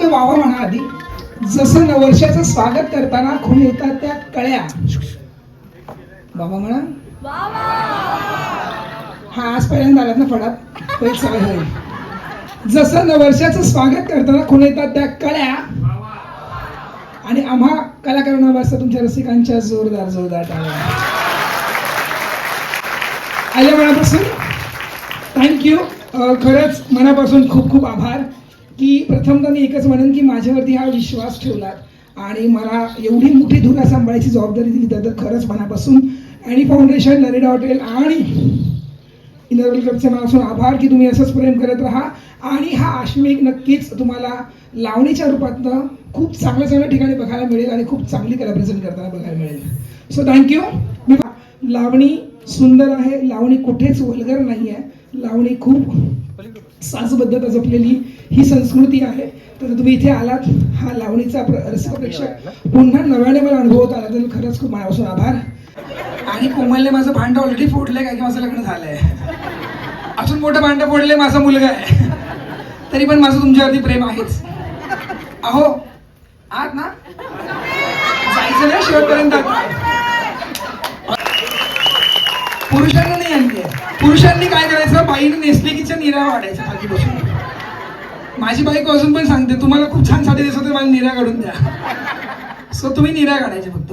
फक्त आधी जसं नवर्षाचं स्वागत करताना खून येतात त्या कळ्या. बाबा म्हणा. हा आजपर्यंत आलात ना फडात? होईल जसं नवर्षाचं स्वागत करताना खून येतात त्या कळ्या आणि आम्हा कलाकारांना वाजता तुमच्या रसिकांच्या जोरदार जोरदार टाळ्या. आल्या मनापासून? थँक्यू खरंच मनापासून खूप खूप आभार. की प्रथमतः मी एकच म्हणेन की माझ्यावरती हा विश्वास ठेवलात. आणि मला एवढी मोठी धुरा सांभाळायची जबाबदारी दिली तर खरंच मनापासून. आणि फाउंडेशन लरेडा हॉटेल आणि इनरवेल क्लबचे मनापासून आभार की तुम्ही असंच प्रेम करत राहा. आणि हा आश्विक नक्कीच तुम्हाला लावणीच्या रूपातनं खूप चांगल्या चांगल्या ठिकाणी बघायला मिळेल आणि खूप चांगली कला प्रेझेंट करताना बघायला मिळेल. सो थँक्यू मी लावणी सुंदर आहे. लावणी कुठेच वल्गर नाही आहे लावणी खूप साजबद्धता जपलेली ही संस्कृती आहे. तर तुम्ही इथे आलात. हा लावणीचा प्र- रसिक प्रेक्षक पुन्हा नव्याने मला अनुभवत आला तर खरंच खूप मनापासून आभार. आणि कोमलने माझं भांडं ऑलरेडी फोडलंय काय की माझं लग्न झालंय. अजून मोठं भांडं फोडलंय माझा मुलगा आहे. तरी पण माझं तुमच्यावरती प्रेम आहेच. अहो आहात ना? जायचं नाही शेवटपर्यंत. पुरुषांना नाही आणली पुरुषांनी काय करायचं? बाईने नेसले की निरा वाढायचा खाली बसून. माझी बाईक अजून पण सांगते तुम्हाला खूप छान साडी दिसत मला निरा काढून द्या. सो तुम्ही निरा काढायचे फक्त.